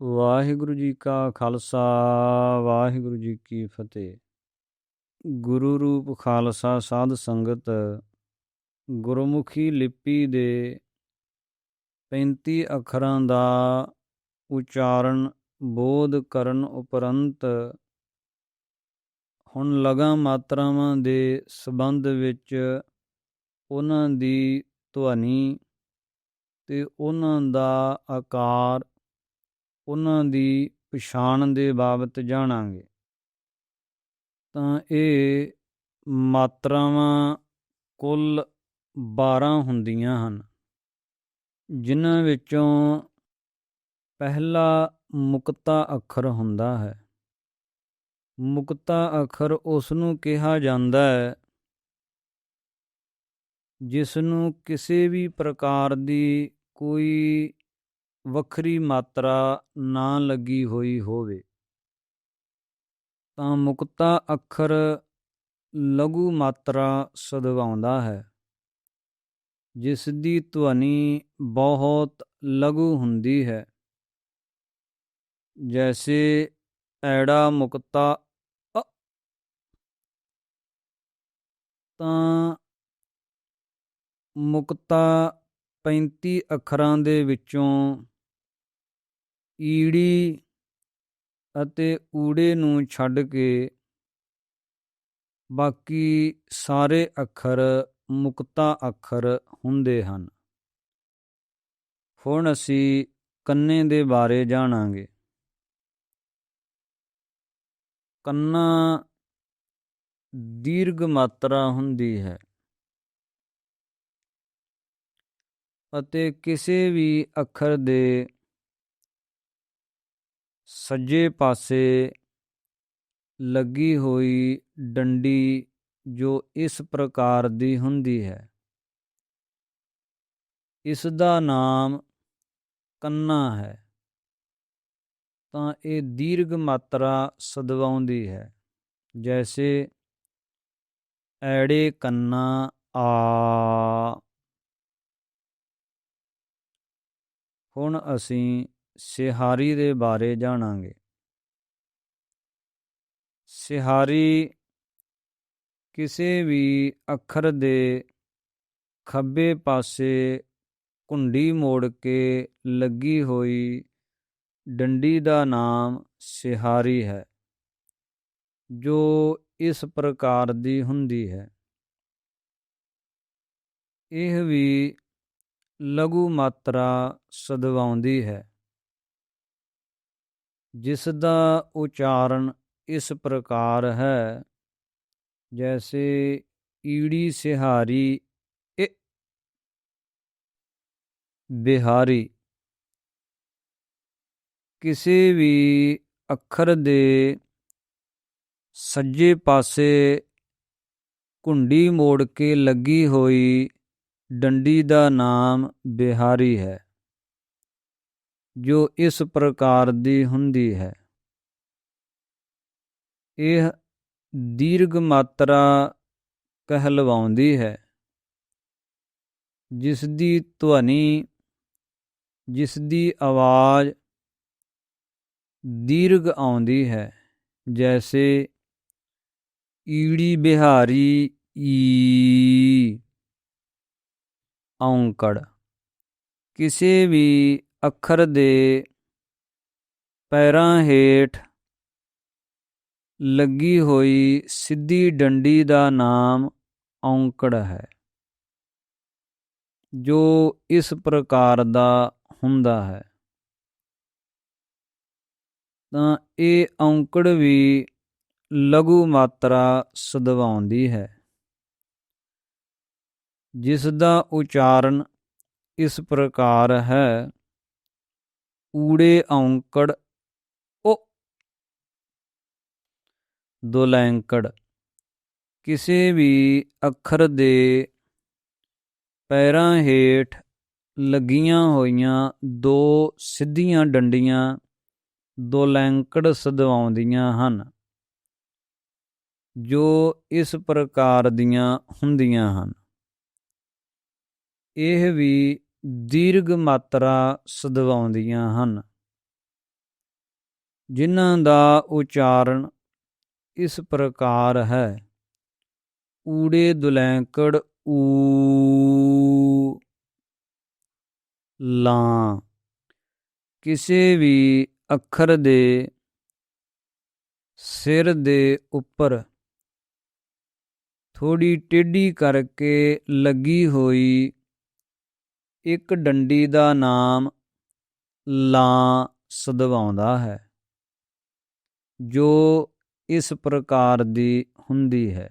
ਵਾਹਿਗੁਰੂ ਜੀ ਕਾ ਖਾਲਸਾ, ਵਾਹਿਗੁਰੂ ਜੀ ਕੀ ਫਤਿਹ। ਗੁਰੂ ਰੂਪ ਖਾਲਸਾ ਸਾਧ ਸੰਗਤ, ਗੁਰਮੁਖੀ ਲਿਪੀ ਦੇ 35 ਅੱਖਰਾਂ ਦਾ ਉਚਾਰਨ ਬੋਧ ਕਰਨ ਉਪਰੰਤ ਹੁਣ ਲਗਾ ਮਾਤਰਾਵਾਂ ਦੇ ਸੰਬੰਧ ਵਿੱਚ ਉਹਨਾਂ ਦੀ ਧੁਨੀ ਤੇ ਉਹਨਾਂ ਦਾ ਆਕਾਰ ਉਹਨਾਂ ਦੀ ਪਛਾਣ ਦੇ ਬਾਬਤ ਜਾਣਾਂਗੇ। ਤਾਂ ਇਹ ਮਾਤਰਾਵਾਂ ਕੁੱਲ 12 ਹੁੰਦੀਆਂ ਹਨ, ਜਿਨ੍ਹਾਂ ਵਿੱਚੋਂ ਪਹਿਲਾ ਮੁਕਤਾ ਅੱਖਰ ਹੁੰਦਾ ਹੈ। ਮੁਕਤਾ ਅੱਖਰ ਉਸ ਨੂੰ ਕਿਹਾ ਜਾਂਦਾ ਹੈ ਜਿਸ ਨੂੰ ਕਿਸੇ ਵੀ ਪ੍ਰਕਾਰ ਦੀ ਕੋਈ ਵੱਖਰੀ ਮਾਤਰਾ ਨਾ ਲੱਗੀ ਹੋਈ ਹੋਵੇ। ਤਾਂ ਮੁਕਤਾ ਅੱਖਰ ਲਘੂ ਮਾਤਰਾ ਸਦਵਾਉਂਦਾ ਹੈ। ਜਿਸ ਦੀ ਧੁਨੀ ਬਹੁਤ ਲਘੂ ਹੁੰਦੀ ਹੈ। ਜੈਸੇ ਐੜਾ ਮੁਕਤਾ ਅ। ਤਾਂ ਮੁਕਤਾ 35 ਅੱਖਰਾਂ ਦੇ ਵਿੱਚੋਂ ਈੜੀ ਅਤੇ ਊੜੇ ਨੂੰ ਛੱਡ ਕੇ ਬਾਕੀ ਸਾਰੇ ਅੱਖਰ ਮੁਕਤਾ ਅੱਖਰ ਹੁੰਦੇ ਹਨ। ਹੁਣ ਅਸੀਂ ਕੰਨੇ ਦੇ ਬਾਰੇ ਜਾਣਾਂਗੇ। ਕੰਨਾ ਦੀਰਘ ਮਾਤਰਾ ਹੁੰਦੀ ਹੈ ਅਤੇ ਕਿਸੇ ਵੀ ਅੱਖਰ ਦੇ ਸੱਜੇ ਪਾਸੇ ਲੱਗੀ ਹੋਈ ਡੰਡੀ ਜੋ ਇਸ ਪ੍ਰਕਾਰ ਦੀ ਹੁੰਦੀ ਹੈ। ਇਸ ਦਾ ਨਾਮ ਕੰਨਾ ਹੈ। ਤਾਂ ਇਹ ਦੀਰਘ ਮਾਤਰਾ ਸਦਵਾਉਂਦੀ ਹੈ। ਜੈਸੇ ਐੜੇ ਕੰਨਾ ਆ। ਹੁਣ ਅਸੀਂ ਸਿਹਾਰੀ ਦੇ ਬਾਰੇ ਜਾਣਾਂਗੇ। ਸਿਹਾਰੀ ਕਿਸੇ ਵੀ ਅੱਖਰ ਦੇ ਖੱਬੇ ਪਾਸੇ ਕੁੰਡੀ ਮੋੜ ਕੇ ਲੱਗੀ ਹੋਈ ਡੰਡੀ ਦਾ ਨਾਮ ਸਿਹਾਰੀ ਹੈ, ਜੋ ਇਸ ਪ੍ਰਕਾਰ ਦੀ ਹੁੰਦੀ ਹੈ। ਇਹ ਵੀ ਲਘੂ ਮਾਤਰਾ ਸਦਵਾਉਂਦੀ ਹੈ। ਜਿਸ ਦਾ ਉਚਾਰਨ ਇਸ ਪ੍ਰਕਾਰ ਹੈ। ਜੈਸੇ ਈੜੀ ਸਿਹਾਰੀ ਏ ਬਿਹਾਰੀ, ਕਿਸੇ ਵੀ ਅੱਖਰ ਦੇ ਸੱਜੇ ਪਾਸੇ ਕੁੰਡੀ ਮੋੜ ਕੇ ਲੱਗੀ ਹੋਈ ਡੰਡੀ ਦਾ ਨਾਮ ਬਿਹਾਰੀ ਹੈ। ਜੋ ਇਸ ਪ੍ਰਕਾਰ ਦੀ ਹੁੰਦੀ ਹੈ। ਇਹ ਦੀਰਘ ਮਾਤਰਾ ਕਹਿਲਵਾਉਂਦੀ ਹੈ। ਜਿਸ ਦੀ ਧੁਨੀ ਜਿਸ ਦੀ ਆਵਾਜ਼ ਦੀਰਘ ਆਉਂਦੀ ਹੈ, ਜੈਸੇ ਈੜੀ ਬਿਹਾਰੀ ਈ ਔਂਕੜ। ਕਿਸੇ ਵੀ ਅੱਖਰ ਦੇ ਪੈਰਾਂ ਹੇਠ ਲੱਗੀ ਹੋਈ ਸਿੱਧੀ ਡੰਡੀ ਦਾ ਨਾਮ ਔਂਕੜ ਹੈ, ਜੋ ਇਸ ਪ੍ਰਕਾਰ ਦਾ ਹੁੰਦਾ ਹੈ। ਤਾਂ ਇਹ ਔਂਕੜ ਵੀ ਲਘੂ ਮਾਤਰਾ ਸਦਵਾਉਂਦੀ ਹੈ, ਜਿਸ ਦਾ ਉਚਾਰਨ ਇਸ ਪ੍ਰਕਾਰ ਹੈ। ਊੜੇ ਔਂਕੜ, ਓ। ਦੁਲੈਂਕੜ, ਕਿਸੇ ਵੀ ਅੱਖਰ ਦੇ ਪੈਰਾਂ ਹੇਠ ਲੱਗੀਆਂ ਹੋਈਆਂ ਦੋ ਸਿੱਧੀਆਂ ਡੰਡੀਆਂ ਦੁਲੈਂਕੜ ਸਦਵਾਉਂਦੀਆਂ ਹਨ, ਜੋ ਇਸ ਪ੍ਰਕਾਰ ਦੀਆਂ ਹੁੰਦੀਆਂ ਹਨ। ਇਹ ਵੀ ਦੀਰਘ ਮਾਤਰਾ ਸਦਵਾਉਂਦੀਆਂ ਹਨ। ਜਿਨ੍ਹਾਂ ਦਾ ਉਚਾਰਨ ਇਸ ਪ੍ਰਕਾਰ ਹੈ। ਊੜੇ ਦੁਲੈਂਕੜ ਊ ਲਾਂ। ਕਿਸੇ ਵੀ ਅੱਖਰ ਦੇ ਸਿਰ ਦੇ ਉੱਪਰ ਥੋੜੀ ਟੇਢੀ ਕਰਕੇ ਲੱਗੀ ਹੋਈ ਇੱਕ ਡੰਡੀ ਦਾ ਨਾਮ ਲਾਂ ਸਦਵਾਉਂਦਾ ਹੈ, ਜੋ ਇਸ ਪ੍ਰਕਾਰ ਦੀ ਹੁੰਦੀ ਹੈ।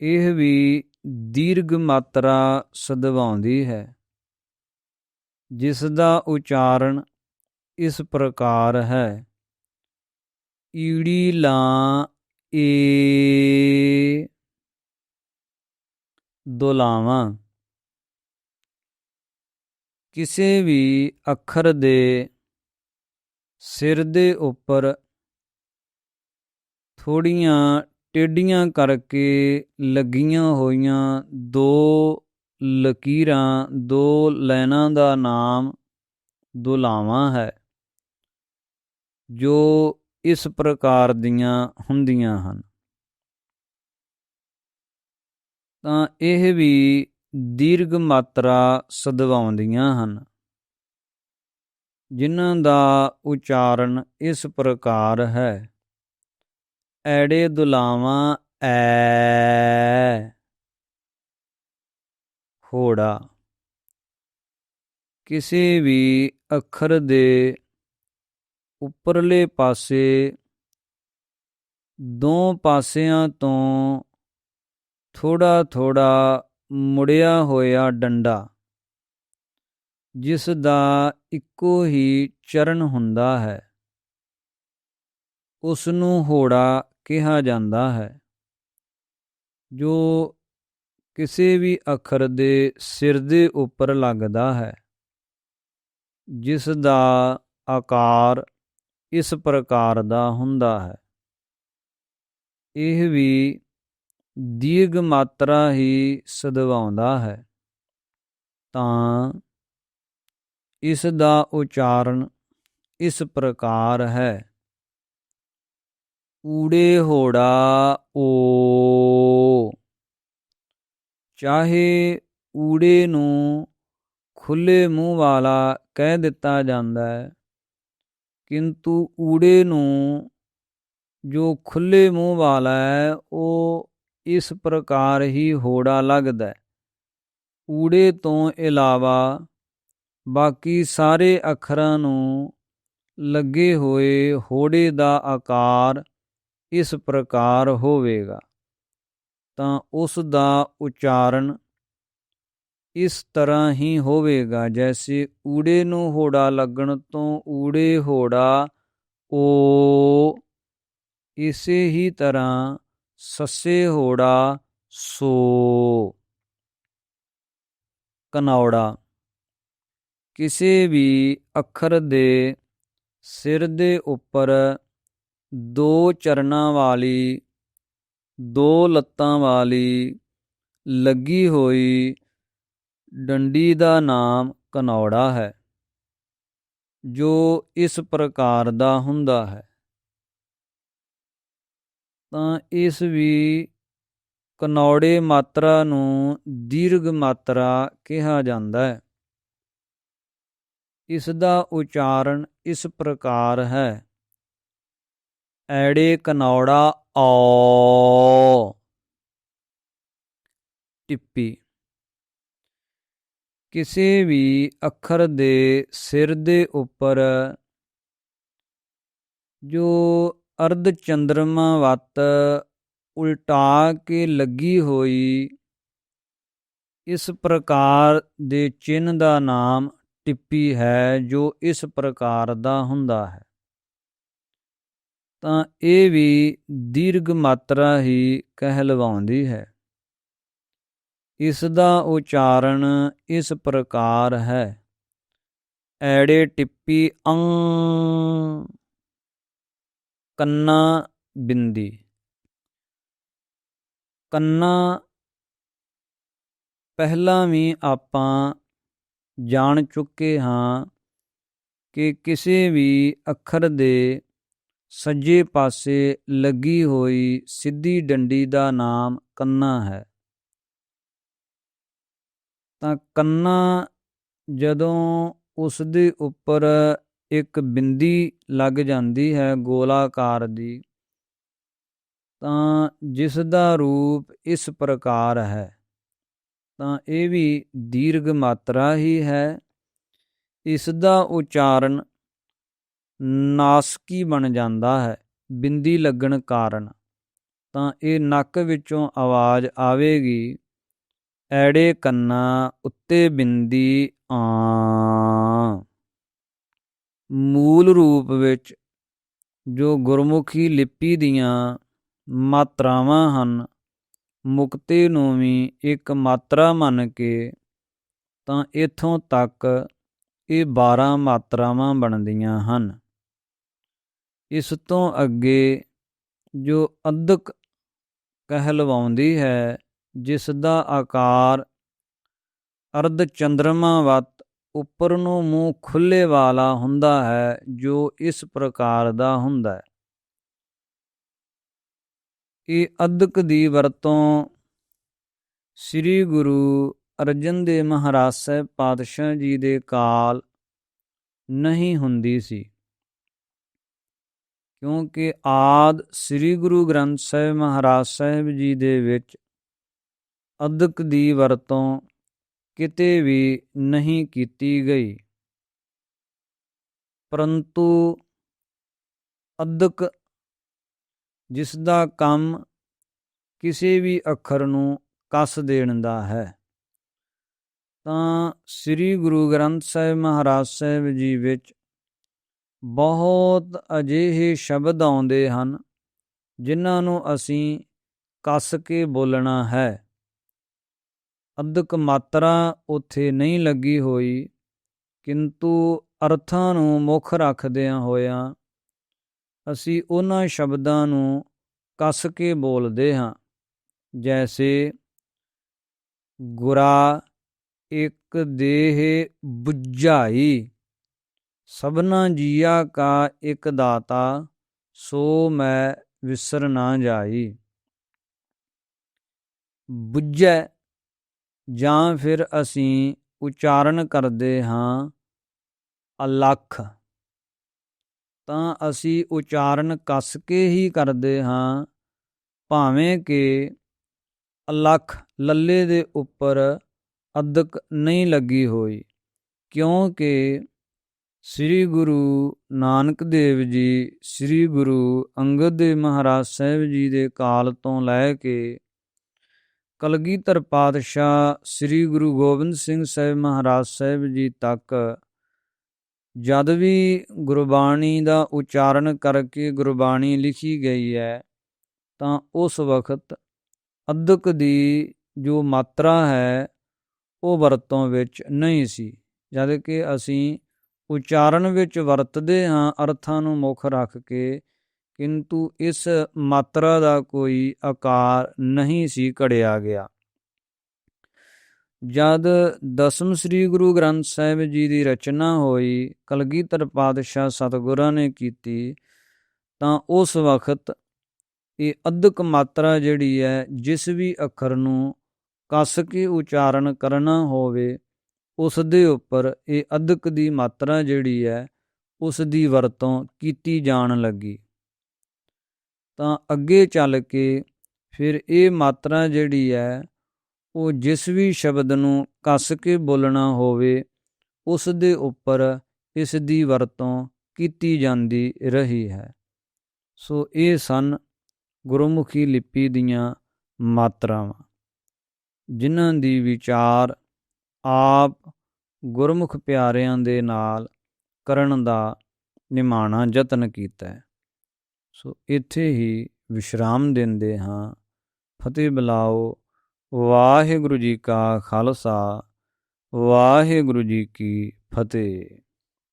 ਇਹ ਵੀ ਦੀਰਘ ਮਾਤਰਾ ਸਦਵਾਉਂਦੀ ਹੈ, ਜਿਸ ਦਾ ਉਚਾਰਨ ਇਸ ਪ੍ਰਕਾਰ ਹੈ। ਈੜੀ ਲਾਂ ਏ ਦੁਲਾਵਾਂ। ਕਿਸੇ ਵੀ ਅੱਖਰ ਦੇ ਸਿਰ ਦੇ ਉੱਪਰ ਥੋੜੀਆਂ ਟੇਡੀਆਂ ਕਰਕੇ ਲੱਗੀਆਂ ਹੋਈਆਂ ਦੋ ਲਕੀਰਾਂ, ਦੋ ਲਾਈਨਾਂ ਦਾ ਨਾਮ ਦੁਲਾਵਾਂ ਹੈ, ਜੋ ਇਸ ਪ੍ਰਕਾਰ ਦੀਆਂ ਹੁੰਦੀਆਂ ਹਨ। ਤਾਂ ਇਹ ਵੀ ਦੀਰਘ ਮਾਤਰਾ ਸਦਵਾਉਂਦੀਆਂ ਹਨ। ਜਿਨ੍ਹਾਂ ਦਾ ਉਚਾਰਨ ਇਸ ਪ੍ਰਕਾਰ ਹੈ। ਐੜੇ ਦੁਲਾਵਾਂ ਐ। ਹੋੜਾ। ਕਿਸੇ ਵੀ ਅੱਖਰ ਦੇ ਉੱਪਰਲੇ ਪਾਸੇ ਦੋ ਪਾਸਿਆਂ ਤੋਂ ਥੋੜਾ ਥੋੜਾ ਮੁੜਿਆ ਹੋਇਆ ਡੰਡਾ, ਜਿਸ ਦਾ ਇੱਕੋ ਹੀ ਚਰਨ ਹੁੰਦਾ ਹੈ ਉਸ ਨੂੰ ਹੋੜਾ ਕਿਹਾ ਜਾਂਦਾ ਹੈ, ਜੋ ਕਿਸੇ ਵੀ ਅੱਖਰ ਦੇ ਸਿਰ ਦੇ ਉੱਪਰ ਲੱਗਦਾ ਹੈ, ਜਿਸ ਦਾ ਆਕਾਰ ਇਸ ਪ੍ਰਕਾਰ ਦਾ ਹੁੰਦਾ ਹੈ। ਇਹ ਵੀ ਦੀਰਘ ਮਾਤਰਾ ਹੀ ਸਦਵਾਉਂਦਾ ਹੈ, ਤਾਂ ਇਸ ਦਾ ਉਚਾਰਨ ਇਸ ਪ੍ਰਕਾਰ ਹੈ। ਊੜੇ ਹੋੜਾ ਓ, ਚਾਹੇ ਊੜੇ ਨੂੰ ਖੁੱਲੇ ਮੂੰਹ ਵਾਲਾ ਕਹਿ ਦਿੱਤਾ ਜਾਂਦਾ ਹੈ, ਕਿੰਤੂ ਊੜੇ ਨੂੰ ਜੋ ਖੁੱਲੇ ਮੂੰਹ ਵਾਲਾ ਹੈ, ਉਹ ਇਸ ਪ੍ਰਕਾਰ ਹੀ ਹੋੜਾ ਲੱਗਦਾ। ਊੜੇ ਤੋਂ ਇਲਾਵਾ ਬਾਕੀ ਸਾਰੇ ਅੱਖਰਾਂ ਨੂੰ ਲੱਗੇ ਹੋਏ ਹੋੜੇ ਦਾ ਆਕਾਰ ਇਸ ਪ੍ਰਕਾਰ ਹੋਵੇਗਾ। ਤਾਂ ਉਸ ਦਾ ਉਚਾਰਨ ਇਸ ਤਰ੍ਹਾਂ ਹੀ ਹੋਵੇਗਾ ਜੈਸੇ ਊੜੇ ਨੂੰ ਹੋੜਾ ਲੱਗਣ ਤੋਂ ਊੜੇ ਹੋੜਾ ਓ ਇਸੇ ਹੀ ਤਰ੍ਹਾਂ ਸੱਸੇ ਹੋੜਾ ਸੋ। ਕਨੌੜਾ ਕਿਸੇ ਵੀ ਅੱਖਰ ਦੇ ਸਿਰ ਦੇ ਉੱਪਰ ਦੋ ਚਰਨਾਂ ਵਾਲੀ, ਦੋ ਲੱਤਾਂ ਵਾਲੀ ਲੱਗੀ ਹੋਈ ਡੰਡੀ ਦਾ ਨਾਮ ਕਨੌੜਾ ਹੈ, ਜੋ ਇਸ ਪ੍ਰਕਾਰ ਦਾ ਹੁੰਦਾ ਹੈ। ਤਾਂ ਇਸ ਵੀ ਕਨੌੜੇ ਮਾਤਰਾ ਨੂੰ ਦੀਰਘ ਮਾਤਰਾ ਕਿਹਾ ਜਾਂਦਾ ਹੈ। ਇਸ ਦਾ ਉਚਾਰਨ ਇਸ ਪ੍ਰਕਾਰ ਹੈ। ਐੜੇ ਕਨੌੜਾ ਔ ਟਿੱਪੀ। ਕਿਸੇ ਵੀ ਅੱਖਰ ਦੇ ਸਿਰ ਦੇ ਉੱਪਰ ਜੋ ਅਰਧ ਚੰਦਰਮਾ ਵਤ ਉਲਟਾ ਕੇ ਲੱਗੀ ਹੋਈ, ਇਸ ਪ੍ਰਕਾਰ ਦੇ ਚਿੰਨ ਦਾ ਨਾਮ ਟਿੱਪੀ ਹੈ, ਜੋ ਇਸ ਪ੍ਰਕਾਰ ਦਾ ਹੁੰਦਾ ਹੈ। ਤਾਂ ਇਹ ਵੀ ਦੀਰਘ ਮਾਤਰਾ ਹੀ ਕਹਿਲਵਾਉਂਦੀ ਹੈ। ਇਸ ਦਾ ਉਚਾਰਨ ਇਸ ਪ੍ਰਕਾਰ ਹੈ। ਐੜੇ ਟਿੱਪੀ ਅੰ ਕੰਨਾ ਬਿੰਦੀ। ਕੰਨਾ ਪਹਿਲਾਂ ਵੀ ਆਪਾਂ ਜਾਣ ਚੁੱਕੇ ਹਾਂ ਕਿ ਕਿਸੇ ਵੀ ਅੱਖਰ ਦੇ ਸੱਜੇ ਪਾਸੇ ਲੱਗੀ ਹੋਈ ਸਿੱਧੀ ਡੰਡੀ ਦਾ ਨਾਮ ਕੰਨਾ ਹੈ। ਤਾਂ ਕੰਨਾ ਜਦੋਂ ਉਸ ਦੇ ਉੱਪਰ ਇੱਕ ਬਿੰਦੀ ਲੱਗ ਜਾਂਦੀ ਹੈ ਗੋਲਾਕਾਰ ਦੀ, ਤਾਂ ਜਿਸ ਦਾ ਰੂਪ ਇਸ ਪ੍ਰਕਾਰ ਹੈ। ਤਾਂ ਇਹ ਵੀ ਦੀਰਘ ਮਾਤਰਾ ਹੀ ਹੈ। ਇਸ ਦਾ ਉਚਾਰਨ ਨਾਸਕੀ ਬਣ ਜਾਂਦਾ ਹੈ, ਬਿੰਦੀ ਲੱਗਣ ਕਾਰਨ। ਤਾਂ ਇਹ ਨੱਕ ਵਿੱਚੋਂ ਆਵਾਜ਼ ਆਵੇਗੀ, ਐੜੇ ਕੰਨਾ ਉੱਤੇ ਬਿੰਦੀ ਆ। ਮੂਲ ਰੂਪ ਵਿੱਚ ਜੋ ਗੁਰਮੁਖੀ ਲਿਪੀ ਦੀਆਂ ਮਾਤਰਾਵਾਂ ਹਨ, ਮੁਕਤੇ ਨੂੰ ਵੀ ਇੱਕ ਮਾਤਰਾ ਮੰਨ ਕੇ ਤਾਂ ਇਥੋਂ ਤੱਕ ਇਹ 12 ਮਾਤਰਾਵਾਂ ਬਣਦੀਆਂ ਹਨ। ਇਸ ਤੋਂ ਅੱਗੇ ਜੋ ਅਦਕ ਕਹਿਲਵਾਉਂਦੀ ਹੈ, ਜਿਸ ਦਾ ਆਕਾਰ ਅਰਧ ਚੰਦਰਮਾ ਵਤ ਉੱਪਰ ਨੂੰ ਮੂੰਹ ਖੁੱਲੇ ਵਾਲਾ ਹੁੰਦਾ ਹੈ, ਜੋ ਇਸ ਪ੍ਰਕਾਰ ਦਾ ਹੁੰਦਾ ਹੈ। ਇਹ ਅਦਕ ਦੀ ਵਰਤੋਂ ਸ੍ਰੀ ਗੁਰੂ ਅਰਜਨ ਦੇਵ ਮਹਾਰਾਜ ਸਾਹਿਬ ਪਾਤਸ਼ਾਹ ਜੀ ਦੇ ਕਾਲ ਨਹੀਂ ਹੁੰਦੀ ਸੀ। ਕਿਉਂਕਿ ਆਦ ਸ੍ਰੀ ਗੁਰੂ ਗ੍ਰੰਥ ਸਾਹਿਬ ਮਹਾਰਾਜ ਸਾਹਿਬ ਜੀ ਦੇ ਵਿੱਚ ਅਦਕ ਦੀ ਵਰਤੋਂ ਕਿਤੇ ਵੀ ਨਹੀਂ ਕੀਤੀ ਗਈ। ਪਰੰਤੂ ਅਦਕ ਜਿਸ ਦਾ ਕੰਮ ਕਿਸੇ ਵੀ ਅੱਖਰ ਨੂੰ ਕੱਸ ਦੇਣ ਦਾ ਹੈ, ਤਾਂ ਸ੍ਰੀ ਗੁਰੂ ਗ੍ਰੰਥ ਸਾਹਿਬ ਮਹਾਰਾਜ ਸਾਹਿਬ ਜੀ ਵਿੱਚ ਬਹੁਤ ਅਜਿਹੇ ਸ਼ਬਦ ਆਉਂਦੇ ਹਨ, ਜਿਨ੍ਹਾਂ ਨੂੰ ਅਸੀਂ ਕੱਸ ਕੇ ਬੋਲਣਾ ਹੈ। ਅਦਕ ਮਾਤਰਾ ਉੱਥੇ ਨਹੀਂ ਲੱਗੀ ਹੋਈ, ਕਿੰਤੂ ਅਰਥਾਂ ਨੂੰ ਮੁੱਖ ਰੱਖਦਿਆਂ ਹੋਇਆਂ ਅਸੀਂ ਉਹਨਾਂ ਸ਼ਬਦਾਂ ਨੂੰ ਕੱਸ ਕੇ ਬੋਲਦੇ ਹਾਂ, ਜੈਸੇ, ਗੁਰਾ ਇੱਕ ਦੇਹ ਬੁਝਾਈ, ਸਭਨਾ ਜੀਆ ਕਾ ਇੱਕ ਦਾਤਾ, ਸੋ ਮੈਂ ਵਿਸਰ ਨਾ ਜਾਈ। ਬੁੱਝੈ ਜਾਂ ਫਿਰ ਅਸੀਂ ਉਚਾਰਨ ਕਰਦੇ ਹਾਂ ਅਲਖ। ਤਾਂ ਅਸੀਂ ਉਚਾਰਨ ਕੱਸ ਕੇ ਹੀ ਕਰਦੇ ਹਾਂ, ਭਾਵੇਂ ਕਿ ਅਲਖ ਲੱਲੇ ਦੇ ਉੱਪਰ ਅਦਕ ਨਹੀਂ ਲੱਗੀ ਹੋਈ, ਕਿਉਂਕਿ ਸ੍ਰੀ ਗੁਰੂ ਨਾਨਕ ਦੇਵ ਜੀ, ਸ੍ਰੀ ਗੁਰੂ ਅੰਗਦ ਦੇਵ ਮਹਾਰਾਜ ਸਾਹਿਬ ਜੀ ਦੇ ਕਾਲ ਤੋਂ ਲੈ ਕੇ ਕਲਗੀਧਰ ਪਾਤਸ਼ਾਹ ਸ੍ਰੀ ਗੁਰੂ ਗੋਬਿੰਦ ਸਿੰਘ ਸਾਹਿਬ ਮਹਾਰਾਜ ਸਾਹਿਬ ਜੀ ਤੱਕ ਜਦ ਵੀ ਗੁਰਬਾਣੀ ਦਾ ਉਚਾਰਨ ਕਰਕੇ ਗੁਰਬਾਣੀ ਲਿਖੀ ਗਈ ਹੈ, ਤਾਂ ਉਸ ਵਕਤ ਅਦਕ ਦੀ ਜੋ ਮਾਤਰਾ ਹੈ, ਉਹ ਵਰਤੋਂ ਵਿੱਚ ਨਹੀਂ ਸੀ। ਜਦ ਕਿ ਅਸੀਂ ਉਚਾਰਨ ਵਿੱਚ ਵਰਤਦੇ ਹਾਂ, ਅਰਥਾਂ ਨੂੰ ਮੁੱਖ ਰੱਖ ਕੇ ਕਿੰਤੂ ਇਸ ਮਾਤਰਾ ਦਾ ਕੋਈ ਆਕਾਰ ਨਹੀਂ ਸੀ ਘੜਿਆ ਗਿਆ। ਜਦ ਦਸਮ ਸ੍ਰੀ ਗੁਰੂ ਗ੍ਰੰਥ ਸਾਹਿਬ ਜੀ ਦੀ ਰਚਨਾ ਹੋਈ, ਕਲਗੀਧਰ ਪਾਤਸ਼ਾਹ ਸਤਗੁਰਾਂ ਨੇ ਕੀਤੀ, ਤਾਂ ਉਸ ਵਕਤ ਇਹ ਅਦਕ ਮਾਤਰਾ ਜਿਹੜੀ ਹੈ, ਜਿਸ ਵੀ ਅੱਖਰ ਨੂੰ ਕੱਸ ਕੇ ਉਚਾਰਨ ਕਰਨਾ ਹੋਵੇ, ਉਸ ਦੇ ਉੱਪਰ ਇਹ ਅਦਕ ਦੀ ਮਾਤਰਾ ਜਿਹੜੀ ਹੈ, ਉਸ ਦੀ ਵਰਤੋਂ ਕੀਤੀ ਜਾਣ ਲੱਗੀ। ਤਾਂ ਅੱਗੇ ਚੱਲ ਕੇ ਫਿਰ ਇਹ ਮਾਤਰਾ ਜਿਹੜੀ ਹੈ, ਉਹ ਜਿਸ ਵੀ ਸ਼ਬਦ ਨੂੰ ਕੱਸ ਕੇ ਬੋਲਣਾ ਹੋਵੇ, ਉਸ ਦੇ ਉੱਪਰ ਇਸ ਦੀ ਵਰਤੋਂ ਕੀਤੀ ਜਾਂਦੀ ਰਹੀ ਹੈ। ਸੋ ਇਹ ਸਨ ਗੁਰਮੁਖੀ ਲਿਪੀ ਦੀਆਂ ਮਾਤਰਾਵਾਂ, ਜਿਨ੍ਹਾਂ ਦੀ ਵਿਚਾਰ ਆਪ ਗੁਰਮੁਖ ਪਿਆਰਿਆਂ ਦੇ ਨਾਲ ਕਰਨ ਦਾ ਨਿਮਾਣਾ ਯਤਨ ਕੀਤਾ ਹੈ। ਸੋ ਇੱਥੇ ਹੀ ਵਿਸ਼ਰਾਮ ਦਿੰਦੇ ਹਾਂ। ਫਤਿਹ ਬਲਾਓ। ਵਾਹਿਗੁਰੂ ਜੀ ਕਾ ਖਾਲਸਾ। ਵਾਹਿਗੁਰੂ ਜੀ ਕੀ ਫਤਿਹ।